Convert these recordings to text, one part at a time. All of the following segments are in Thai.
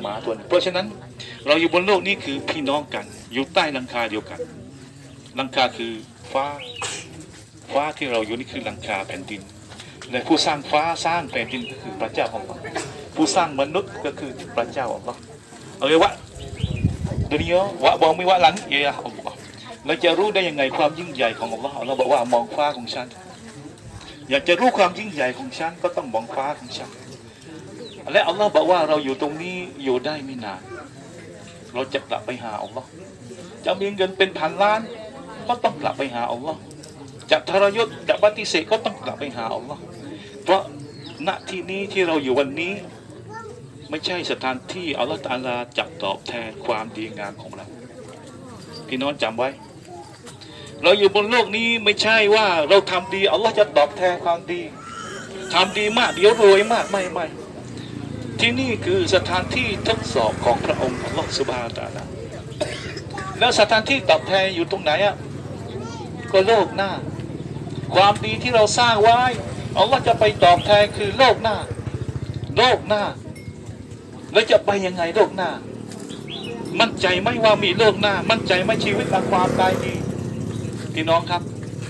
หมาตัวนึงเพราะฉะนั้นเราอยู่บนโลกนี้คือพี่น้องกัน อยู่ใต้ลังคาเดียวกันลังคาคือฟ้า ฟ้าที่เราอยู่นี่คือลังคาแผ่นดินและผู้สร้างฟ้าสร้างแผ่นดินก็คือพระเจ้าของเราผู้สร้างมนุษย์ก็คือพระเจ้าของเราเอาไว้ว่า dunia wa bumi wa langit ialah Allah เราจะรู้ได้ยังไงความยิ่งใหญ่ของ Allah เราบอกว่ามองฟ้าของฉัน อยากจะรู้ความยิ่งใหญ่ของฉันก็ต้องมองฟ้าของฉัน และอัลลอฮ์บอกว่าเราอยู่ตรงนี้อยู่ได้ไม่นาน เราจะกลับไปหาอัลลอฮ์จะมีเงินเป็นพันล้าน ก็ต้องกลับไปหาอัลลอฮ์จะทรยศจะปฏิเสธก็ต้องกลับไปหาอัลลอฮ์เพราะณที่นี้ที่เราอยู่วันนี้ ไม่ใช่สถานที่อัลลอฮ์ตาลาจะตอบแทนความดีงามของเราพี่น้องจำไว้ เราอยู่บนโลกนี้ไม่ใช่ว่าเราทำดีอัลลอฮ์จะตอบแทนความดีทำดีมากเดี๋ยวรวยมากไม่ไม่ ที่นี่คือสถานที่ทดสอบของพระองค์อัลลอฮ์สุบฮานะฮูวะตาลาแล้วสถานที่ตอบแทนอยู่ตรงไหนอะก็โลกหน้า ความดีที่เราสร้างไว้อัลลอฮ์จะไปตอบแทนคือโลกหน้า โลกหน้า แล้วจะไปยังไงโลกหน้า มั่นใจไหมว่ามีโลกหน้า มั่นใจไหมชีวิตหลังความตายดีพี่น้องครับ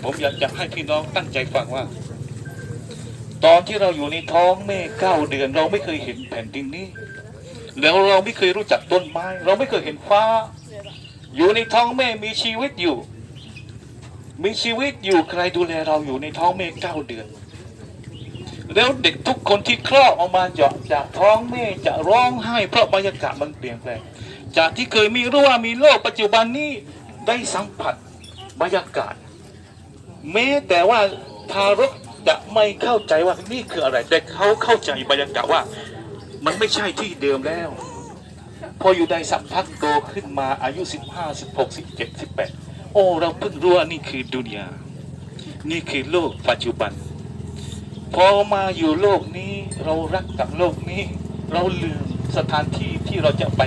ผมอยากจะให้พี่น้องตั้งใจฟังว่า ตอนที่เราอยู่ในท้องแม่เก้าเดือนเราไม่เคยเห็นแผ่นดินนี้ แล้วเราไม่เคยรู้จักต้นไม้ เราไม่เคยเห็นฟ้า อยู่ในท้องแม่มีชีวิตอยู่ มีชีวิตอยู่ใครดูแลเราอยู่ในท้องแม่เก้าเดือน แล้วเด็กทุกคนที่คลอดออกมาจากจากท้องแม่จะร้องไห้ เพราะบรรยากาศมันเปลี่ยนแปลงจากที่เคยมีรู้ว่ามีโลกปัจจุบันนี้ได้สัมผัสบรรยากาศแม้แต่ว่าทารก จะไม่เข้าใจว่านี่คืออะไร แต่เขาเข้าใจบรรยากาศว่า มันไม่ใช่ที่เดิมแล้ว พออยู่ได้สักพักโตขึ้นมาอายุ 15 16 17 18 โอ้ เราเพิ่งรู้ว่านี่คือดุนยา นี่คือโลกปัจจุบัน พอมาอยู่โลกนี้เรารักกับโลกนี้ เราลืมสถานที่ที่เราจะไป